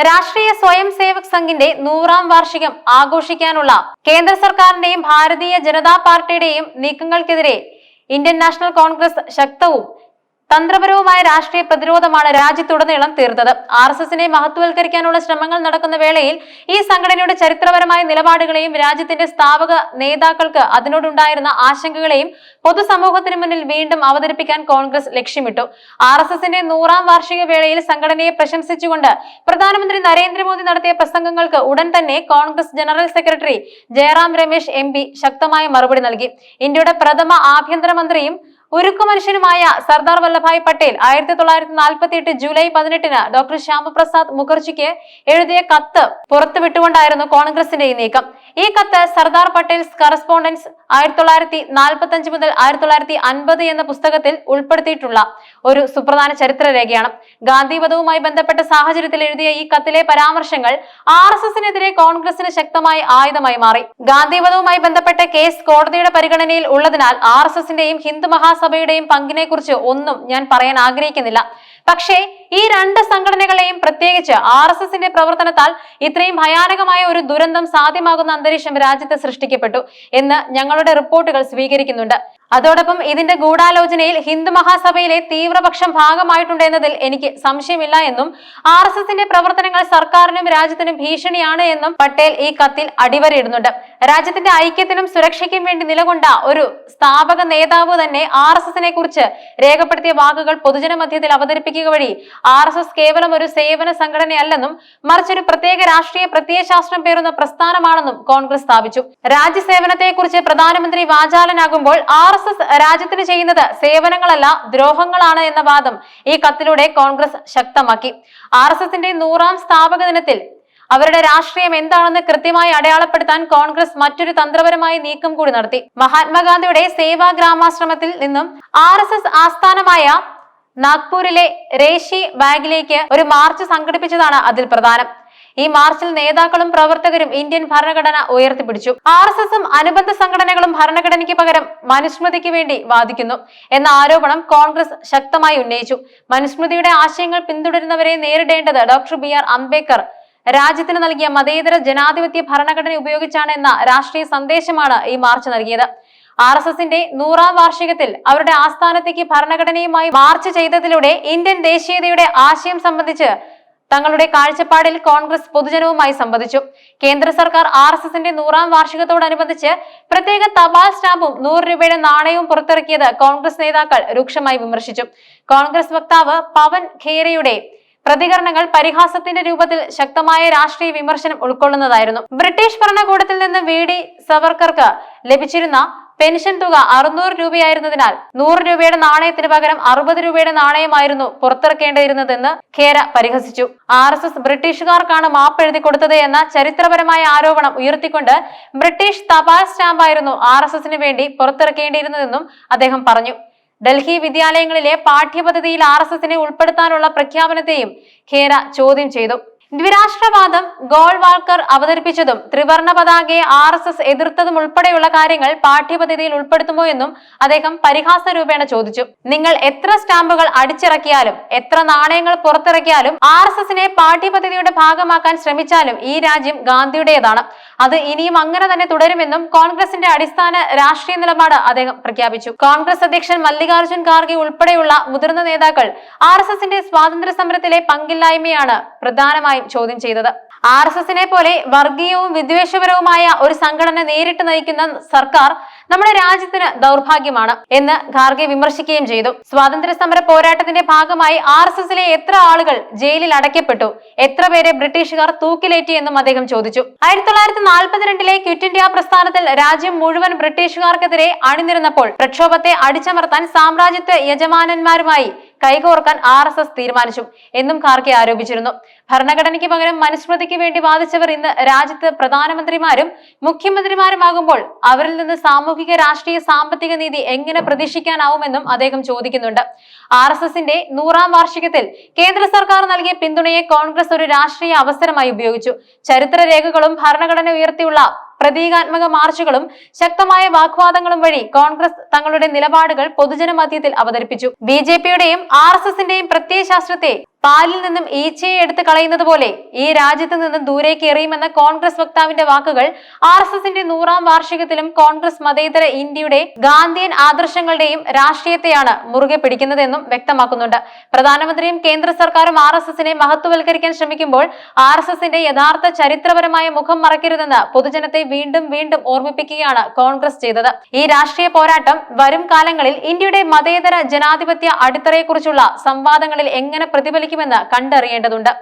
രാഷ്ട്രീയ സ്വയം സേവക് സംഘിന്റെ നൂറാം വാർഷികം ആഘോഷിക്കാനുള്ള കേന്ദ്ര സർക്കാരിന്റെയും ഭാരതീയ ജനതാ പാർട്ടിയുടെയും നീക്കങ്ങൾക്കെതിരെ ഇന്ത്യൻ നാഷണൽ കോൺഗ്രസ് ശക്തവും തന്ത്രപരവുമായ രാഷ്ട്രീയ പ്രതിരോധമാണ് രാജ്യത്തുടനീളം തീർത്തത്. ആർ എസ് എസിനെ മഹത്വവൽക്കരിക്കാനുള്ള ശ്രമങ്ങൾ നടക്കുന്ന വേളയിൽ ഈ സംഘടനയുടെ ചരിത്രപരമായ നിലപാടുകളെയും രാജ്യത്തിന്റെ സ്ഥാപക നേതാക്കൾക്ക് അതിനോടുണ്ടായിരുന്ന ആശങ്കകളെയും പൊതുസമൂഹത്തിന് മുന്നിൽ വീണ്ടും അവതരിപ്പിക്കാൻ കോൺഗ്രസ് ലക്ഷ്യമിട്ടു. ആർ എസ് എസിന്റെ നൂറാം വാർഷിക വേളയിൽ സംഘടനയെ പ്രശംസിച്ചുകൊണ്ട് പ്രധാനമന്ത്രി നരേന്ദ്രമോദി നടത്തിയ പ്രസംഗങ്ങൾക്ക് ഉടൻ തന്നെ Congress general secretary Jairam Ramesh M ശക്തമായ മറുപടി നൽകി. ഇന്ത്യയുടെ പ്രഥമ ആഭ്യന്തരമന്ത്രിയും ഉരുക്കു മനുഷ്യനുമായ സർദാർ വല്ലഭായ് പട്ടേൽ ആയിരത്തി തൊള്ളായിരത്തി നാൽപ്പത്തി എട്ട് ജൂലൈ പതിനെട്ടിന് ഡോക്ടർ ശ്യാമപ്രസാദ് മുഖർജിക്ക് എഴുതിയ കത്ത് പുറത്തുവിട്ടുകൊണ്ടായിരുന്നു കോൺഗ്രസിന്റെ ഈ നീക്കം. ഈ കത്ത് സർദാർ പട്ടേൽസ് കറസ്പോണ്ടൻസ് ആയിരത്തി തൊള്ളായിരത്തി നാൽപ്പത്തി അഞ്ച് മുതൽ ആയിരത്തി തൊള്ളായിരത്തി അൻപത് എന്ന പുസ്തകത്തിൽ ഉൾപ്പെടുത്തിയിട്ടുള്ള ഒരു സുപ്രധാന ചരിത്രരേഖയാണ്. ഗാന്ധിവധവുമായി ബന്ധപ്പെട്ട സാഹചര്യത്തിൽ എഴുതിയ ഈ കത്തിലെ പരാമർശങ്ങൾ ആർ എസ് എസിനെതിരെ കോൺഗ്രസിന് ശക്തമായ ആയുധമായി മാറി. ഗാന്ധിവധവുമായി ബന്ധപ്പെട്ട കേസ് കോടതിയുടെ പരിഗണനയിൽ ഉള്ളതിനാൽ ആർ എസ് എസിന്റെയും ഹിന്ദു മഹാസഭയുടെയും പങ്കിനെ കുറിച്ച് ഒന്നും ഞാൻ പറയാൻ ആഗ്രഹിക്കുന്നില്ല. പക്ഷേ ഈ രണ്ട് സംഘടനകളെയും പ്രത്യേകിച്ച് ആർ എസ് എസിന്റെ പ്രവർത്തനത്താൽ ഇത്രയും ഭയാനകമായ ഒരു ദുരന്തം സാധ്യമാകുന്ന അന്തരീക്ഷം രാജ്യത്ത് സൃഷ്ടിക്കപ്പെട്ടു എന്ന് ഞങ്ങളുടെ റിപ്പോർട്ടുകൾ സ്വീകരിക്കുന്നുണ്ട്. അതോടൊപ്പം ഇതിന്റെ ഗൂഢാലോചനയിൽ ഹിന്ദു മഹാസഭയിലെ തീവ്രപക്ഷം ഭാഗമായിട്ടുണ്ട് എന്നതിൽ എനിക്ക് സംശയമില്ല എന്നും ആർ എസ് എസിന്റെ പ്രവർത്തനങ്ങൾ സർക്കാരിനും രാജ്യത്തിനും ഭീഷണിയാണ് എന്നും പട്ടേൽ ഈ കത്തിൽ അടിവരയിടുന്നുണ്ട്. രാജ്യത്തിന്റെ ഐക്യത്തിനും സുരക്ഷയ്ക്കും വേണ്ടി നിലകൊണ്ട ഒരു സ്ഥാപക നേതാവ് തന്നെ ആർ എസ് എസിനെ കുറിച്ച് രേഖപ്പെടുത്തിയ വാക്കുകൾ പൊതുജന മധ്യത്തിൽ അവതരിപ്പിക്കുക വഴി ആർ എസ് എസ് കേവലം ഒരു സേവന സംഘടനയല്ലെന്നും മറിച്ച് ഒരു പ്രത്യേക രാഷ്ട്രീയ പ്രത്യയശാസ്ത്രം പേരുന്ന പ്രസ്ഥാനമാണെന്നും കോൺഗ്രസ് സ്ഥാപിച്ചു. രാജ്യസേവനത്തെക്കുറിച്ച് പ്രധാനമന്ത്രി വാചാലനാകുമ്പോൾ ആർ എസ് എസ് രാജ്യത്തിന് ചെയ്യുന്നത് സേവനങ്ങളല്ല ദ്രോഹങ്ങളാണ് എന്ന വാദം ഈ കത്തിലൂടെ കോൺഗ്രസ് ശക്തമാക്കി. ആർ എസ് എസിന്റെ നൂറാം സ്ഥാപക ദിനത്തിൽ അവരുടെ രാഷ്ട്രീയം എന്താണെന്ന് കൃത്യമായി അടയാളപ്പെടുത്താൻ കോൺഗ്രസ് മറ്റൊരു തന്ത്രപരമായ നീക്കം കൂടി നടത്തി. മഹാത്മാഗാന്ധിയുടെ സേവാ ഗ്രാമാശ്രമത്തിൽ നിന്നും ആർ എസ് എസ് ആസ്ഥാനമായ നാഗ്പൂരിലെ രേഷി ബാഗിലേക്ക് ഒരു മാർച്ച് സംഘടിപ്പിച്ചതാണ് അതിൽ പ്രധാനം. ഈ മാർച്ചിൽ നേതാക്കളും പ്രവർത്തകരും ഇന്ത്യൻ ഭരണഘടന ഉയർത്തിപ്പിടിച്ചു. ആർ എസ് എസും അനുബന്ധ സംഘടനകളും ഭരണഘടനയ്ക്ക് പകരം മനുസ്മൃതിക്ക് വേണ്ടി വാദിക്കുന്നു എന്ന ആരോപണം കോൺഗ്രസ് ശക്തമായി ഉന്നയിച്ചു. മനുസ്മൃതിയുടെ ആശയങ്ങൾ പിന്തുടരുന്നവരെ നേരിടേണ്ടത് ഡോക്ടർ ബി. ആർ. അംബേദ്കർ രാജ്യത്തിന് നൽകിയ മതേതര ജനാധിപത്യ ഭരണഘടന ഉപയോഗിച്ചാണ് എന്ന രാഷ്ട്രീയ സന്ദേശമാണ് ഈ മാർച്ച് നൽകിയത്. ആർ എസ് എസിന്റെ നൂറാം വാർഷികത്തിൽ അവരുടെ ആസ്ഥാനത്തേക്ക് ഭരണഘടനയുമായി മാർച്ച് ചെയ്തതിലൂടെ ഇന്ത്യൻ ദേശീയതയുടെ ആശയം സംബന്ധിച്ച് തങ്ങളുടെ കാഴ്ചപ്പാടിൽ കോൺഗ്രസ് പൊതുജനവുമായി സംവദിച്ചു. കേന്ദ്ര സർക്കാർ ആർ എസ് എസിന്റെ നൂറാം വാർഷികത്തോടനുബന്ധിച്ച് പ്രത്യേക തപാൽ സ്റ്റാമ്പും നൂറ് രൂപയുടെ നാണയവും പുറത്തിറക്കിയത് കോൺഗ്രസ് നേതാക്കൾ രൂക്ഷമായി വിമർശിച്ചു. കോൺഗ്രസ് വക്താവ് പവൻ ഖേരയുടെ പ്രതികരണങ്ങൾ പരിഹാസത്തിന്റെ രൂപത്തിൽ ശക്തമായ രാഷ്ട്രീയ വിമർശനം ഉൾക്കൊള്ളുന്നതായിരുന്നു. ബ്രിട്ടീഷ് ഭരണകൂടത്തിൽ നിന്ന് വി ഡി സവർക്കർക്ക് ലഭിച്ചിരുന്ന പെൻഷൻ തുക അറുന്നൂറ് രൂപയായിരുന്നതിനാൽ നൂറ് രൂപയുടെ നാണയത്തിന് പകരം അറുപത് രൂപയുടെ നാണയമായിരുന്നു പുറത്തിറക്കേണ്ടിയിരുന്നതെന്ന് ഖേര പരിഹസിച്ചു. ആർ എസ് എസ് ബ്രിട്ടീഷുകാർക്കാണ് മാപ്പ് എഴുതി കൊടുത്തത് എന്ന ചരിത്രപരമായ ആരോപണം ഉയർത്തിക്കൊണ്ട് ബ്രിട്ടീഷ് തപാൽ സ്റ്റാമ്പായിരുന്നു ആർ എസ് എസിന് വേണ്ടി പുറത്തിറക്കേണ്ടിയിരുന്നതെന്നും അദ്ദേഹം പറഞ്ഞു. ഡൽഹി വിദ്യാലയങ്ങളിലെ പാഠ്യപദ്ധതിയിൽ ആർ എസ് എസിനെ ഉൾപ്പെടുത്താനുള്ള പ്രഖ്യാപനത്തെയും ഖേര ചോദ്യം ചെയ്തു. ദ്വിരാഷ്ട്രവാദം ഗോൾവാൾക്കർ അവതരിപ്പിച്ചതും ത്രിവർണ പതാകയെ ആർ എസ് എസ് എതിർത്തതും ഉൾപ്പെടെയുള്ള കാര്യങ്ങൾ പാഠ്യപദ്ധതിയിൽ ഉൾപ്പെടുത്തുമോ എന്നും അദ്ദേഹം പരിഹാസ രൂപേണ ചോദിച്ചു. നിങ്ങൾ എത്ര സ്റ്റാമ്പുകൾ അടിച്ചിറക്കിയാലും എത്ര നാണയങ്ങൾ പുറത്തിറക്കിയാലും ആർ എസ് എസിനെ പാഠ്യപദ്ധതിയുടെ ഭാഗമാക്കാൻ ശ്രമിച്ചാലും ഈ രാജ്യം ഗാന്ധിയുടേതാണ്. അത് ഇനിയും അങ്ങനെ തന്നെ തുടരുമെന്നും കോൺഗ്രസിന്റെ അടിസ്ഥാന രാഷ്ട്രീയ നിലപാട് അദ്ദേഹം പ്രഖ്യാപിച്ചു. കോൺഗ്രസ് അധ്യക്ഷൻ മല്ലികാർജുൻ ഖാർഗെ ഉൾപ്പെടെയുള്ള മുതിർന്ന നേതാക്കൾ ആർ എസ് എസിന്റെ സ്വാതന്ത്ര്യ സമരത്തിലെ പങ്കില്ലായ്മയാണ് പ്രധാനമായും ചോദ്യം ചെയ്തത്. ആർ എസ് എസിനെ പോലെ വർഗീയവും വിദ്വേഷപരവുമായ ഒരു സംഘടന നേരിട്ട് നയിക്കുന്ന സർക്കാർ നമ്മുടെ രാജ്യത്തിന് ദൗർഭാഗ്യമാണ് എന്ന് ഖാർഗെ വിമർശിക്കുകയും ചെയ്തു. സ്വാതന്ത്ര്യ സമര പോരാട്ടത്തിന്റെ ഭാഗമായി ആർ എസ് എസിലെ എത്ര ആളുകൾ ജയിലിൽ അടയ്ക്കപ്പെട്ടു? എത്ര പേരെ ബ്രിട്ടീഷുകാർ തൂക്കിലേറ്റി എന്നും അദ്ദേഹം ചോദിച്ചു. ആയിരത്തി തൊള്ളായിരത്തി നാൽപ്പത്തിരണ്ടിലെ ക്വിറ്റ് ഇന്ത്യ പ്രസ്ഥാനത്തിൽ രാജ്യം മുഴുവൻ ബ്രിട്ടീഷുകാർക്കെതിരെ അണിനിരുന്നപ്പോൾ പ്രക്ഷോഭത്തെ അടിച്ചമർത്താൻ സാമ്രാജ്യത്തെ യജമാനന്മാരുമായി കൈകോർക്കാൻ ആർ എസ് എസ് തീരുമാനിച്ചു എന്നും കാർക്കെ ആരോപിച്ചിരുന്നു. ഭരണഘടനയ്ക്ക് പകരം മനുസ്മൃതിക്ക് വേണ്ടി വാദിച്ചവർ ഇന്ന് രാജ്യത്ത് പ്രധാനമന്ത്രിമാരും മുഖ്യമന്ത്രിമാരുമാകുമ്പോൾ അവരിൽ നിന്ന് സാമൂഹിക രാഷ്ട്രീയ സാമ്പത്തിക നീതി എങ്ങനെ പ്രതീക്ഷിക്കാനാവുമെന്നും അദ്ദേഹം ചോദിക്കുന്നുണ്ട്. ആർ എസ് എസിന്റെ നൂറാം വാർഷികത്തിൽ കേന്ദ്ര സർക്കാർ നൽകിയ പിന്തുണയെ കോൺഗ്രസ് ഒരു രാഷ്ട്രീയ അവസരമായി ഉപയോഗിച്ചു. ചരിത്ര രേഖകളും ഭരണഘടന ഉയർത്തിയുള്ള പ്രതീകാത്മക മാർച്ചുകളും ശക്തമായ വാഗ്വാദങ്ങളും വഴി കോൺഗ്രസ് തങ്ങളുടെ നിലപാടുകൾ പൊതുജന മധ്യത്തിൽ അവതരിപ്പിച്ചു. ബി ജെ പിയുടെയും ആർ എസ് എസിന്റെയും പ്രത്യയശാസ്ത്രത്തെ പാലിൽ നിന്നും ഈച്ചയെ എടുത്ത് കളയുന്നത് പോലെ ഈ രാജ്യത്ത് നിന്നും ദൂരേക്ക് എറിയുമെന്ന കോൺഗ്രസ് വക്താവിന്റെ വാക്കുകൾ ആർ എസ് എസിന്റെ നൂറാം വാർഷികത്തിലും കോൺഗ്രസ് മതേതര ഇന്ത്യയുടെ ഗാന്ധിയൻ ആദർശങ്ങളുടെയും രാഷ്ട്രീയത്തെയാണ് മുറുകെ പിടിക്കുന്നതെന്നും വ്യക്തമാക്കുന്നുണ്ട്. പ്രധാനമന്ത്രിയും കേന്ദ്ര സർക്കാരും ആർ എസ് എസിനെ മഹത്വവൽക്കരിക്കാൻ ശ്രമിക്കുമ്പോൾ ആർ എസ് എസിന്റെ യഥാർത്ഥ ചരിത്രപരമായ മുഖം മറക്കരുതെന്ന് പൊതുജനത്തെ വീണ്ടും വീണ്ടും ഓർമ്മിപ്പിക്കുകയാണ് കോൺഗ്രസ് ചെയ്തത്. ഈ രാഷ്ട്രീയ പോരാട്ടം വരും കാലങ്ങളിൽ ഇന്ത്യയുടെ മതേതര ജനാധിപത്യ അടിത്തറയെക്കുറിച്ചുള്ള സംവാദങ്ങളിൽ എങ്ങനെ സംഭവിക്കുമെന്ന് കണ്ടറിയേണ്ടതുണ്ട്.